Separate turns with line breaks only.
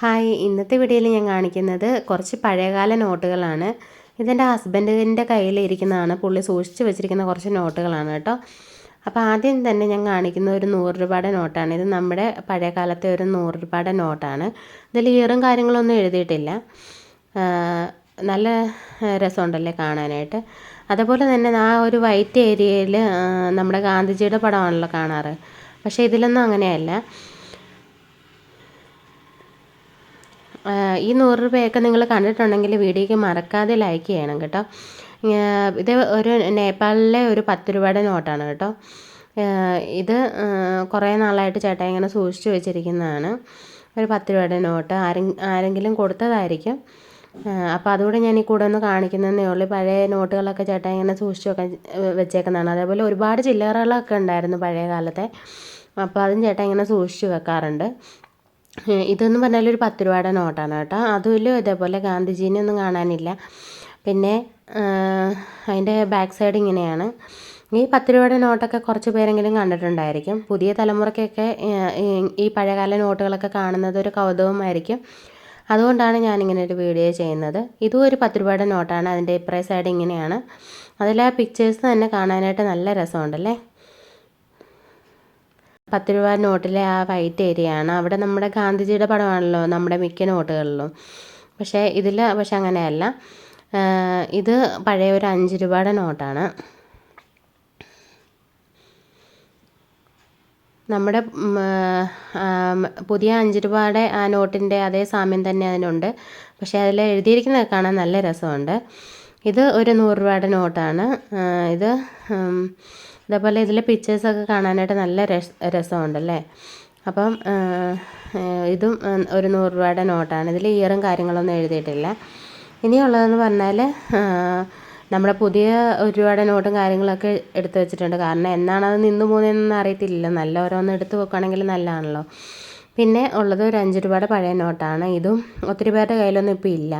Hi ഇന്നത്തെ വീഡിയോയിൽ ഞാൻ കാണിക്കുന്നത് കുറച്ച് പഴയകാല നോട്ടുകളാണ്. ഇതെന്റെ ഹസ്ബൻഡിന്റെ കയ്യിൽ ഇരിക്കുന്നതാണ് പുള്ളി സൂക്ഷിച്ച് വെച്ചിരിക്കുന്ന കുറച്ച് നോട്ടുകളാണ് കേട്ടോ. അപ്പോൾ ആദ്യം തന്നെ ഞാൻ കാണിക്കുന്ന ഒരു നൂറ് രൂപയുടെ നോട്ടാണ്. ഇത് നമ്മുടെ പഴയകാലത്തെ ഒരു നൂറ് രൂപയുടെ നോട്ടാണ്. ഇതിൽ ഇയറും കാര്യങ്ങളൊന്നും എഴുതിയിട്ടില്ല. നല്ല രസമുണ്ടല്ലേ കാണാനായിട്ട്. അതുപോലെ തന്നെ ആ ഒരു വൈറ്റ് ഏരിയയിൽ നമ്മുടെ ഗാന്ധിജിയുടെ പടമാണല്ലോ കാണാറ്. പക്ഷേ ഇതിലൊന്നും അങ്ങനെയല്ല ആ, ഈ നൂറ് രൂപയൊക്കെ നിങ്ങൾ കണ്ടിട്ടുണ്ടെങ്കിൽ വീഡിയോയ്ക്ക് മറക്കാതെ ലൈക്ക് ചെയ്യണം കേട്ടോ. ഇത് ഒരു നേപ്പാളിലെ ഒരു പത്ത് രൂപയുടെ നോട്ടാണ് കേട്ടോ. ഇത് കുറേ നാളായിട്ട് ചേട്ടൻ ഇങ്ങനെ സൂക്ഷിച്ചു വെച്ചിരിക്കുന്നതാണ്. ഒരു പത്ത് രൂപയുടെ നോട്ട്. ആരെ ആരെങ്കിലും കൊടുത്തതായിരിക്കും. അപ്പോൾ അതുകൂടെ ഞാൻ ഈ കൂടെ ഒന്ന് കാണിക്കുന്നതേ ഉള്ളൂ. പഴയ നോട്ടുകളൊക്കെ ചേട്ടാ ഇങ്ങനെ സൂക്ഷിച്ച് വെക്കാൻ വെച്ചേക്കുന്നതാണ്. അതേപോലെ ഒരുപാട് ചില്ലറകളൊക്കെ ഉണ്ടായിരുന്നു പഴയ കാലത്തെ. അപ്പോൾ അതും ചേട്ടാ ഇങ്ങനെ സൂക്ഷിച്ച് വെക്കാറുണ്ട്. ഇതെന്ന് പറഞ്ഞാൽ ഒരു പത്ത് രൂപയുടെ നോട്ടാണ് കേട്ടോ. അതുമല്ലോ ഇതേപോലെ ഗാന്ധിജീനെ ഒന്നും കാണാനില്ല. പിന്നെ അതിന്റെ ബാക്ക് സൈഡ് ഇങ്ങനെയാണ്. ഈ പത്ത് രൂപയുടെ നോട്ടൊക്കെ കുറച്ച് പേരെങ്കിലും കണ്ടിട്ടുണ്ടായിരിക്കും. പുതിയ തലമുറയ്ക്കൊക്കെ ഈ- പഴയകാല നോട്ടുകളൊക്കെ കാണുന്നത് ഒരു കൗതുകമായിരിക്കും. അതുകൊണ്ടാണ് ഞാനിങ്ങനെ ഒരു വീഡിയോ ചെയ്യുന്നത്. ഇതും ഒരു പത്ത് രൂപയുടെ നോട്ടാണ്. അതിന്റെ ഇപ്പറേ സൈഡ് ഇങ്ങനെയാണ്. അതിലെ പിക്ചേഴ്സ് തന്നെ കാണാനായിട്ട് നല്ല രസമുണ്ടല്ലേ? പത്ത് രൂപ നോട്ടിലെ ആ വൈറ്റ് ഏരിയ ആണ് അവിടെ നമ്മുടെ ഗാന്ധിജിയുടെ പടമാണല്ലോ നമ്മുടെ മിക്ക നോട്ടുകളിലും. പക്ഷേ ഇതിൽ പക്ഷെ അങ്ങനെയല്ല. ഇത് പഴയ ഒരു അഞ്ച് രൂപയുടെ നോട്ടാണ്. നമ്മുടെ പുതിയ അഞ്ച് രൂപയുടെ ആ നോട്ടിന്റെ അതേ സാമ്യം തന്നെ അതിനുണ്ട്. പക്ഷേ അതിൽ എഴുതിയിരിക്കുന്നത് കാണാൻ നല്ല രസമുണ്ട്. ഇത് ഒരു നൂറ് രൂപയുടെ നോട്ടാണ്. ഇത് ഇതേപോലെ ഇതിലെ പിക്ചേഴ്സൊക്കെ കാണാനായിട്ട് നല്ല രസ രസമുണ്ടല്ലേ? അപ്പം ഇതും ഒരു നൂറ് രൂപയുടെ നോട്ടാണ്. ഇതിൽ ഇയറും കാര്യങ്ങളൊന്നും എഴുതിയിട്ടില്ല. ഇനിയുള്ളതെന്ന് പറഞ്ഞാൽ നമ്മുടെ പുതിയ ഒരു രൂപയുടെ നോട്ടും കാര്യങ്ങളൊക്കെ എടുത്തു വെച്ചിട്ടുണ്ട്. കാരണം എന്നാണ് നിന്ന് പോകുന്നതെന്നൊന്നും അറിയത്തില്ല നല്ല ഓരോന്ന് എടുത്തു വെക്കുകയാണെങ്കിൽ നല്ലതാണല്ലോ. പിന്നെ ഉള്ളത് ഒരു അഞ്ച് രൂപയുടെ പഴയ നോട്ടാണ്. ഇതും ഒത്തിരി പേരുടെ കയ്യിലൊന്നും ഇപ്പോൾ ഇല്ല.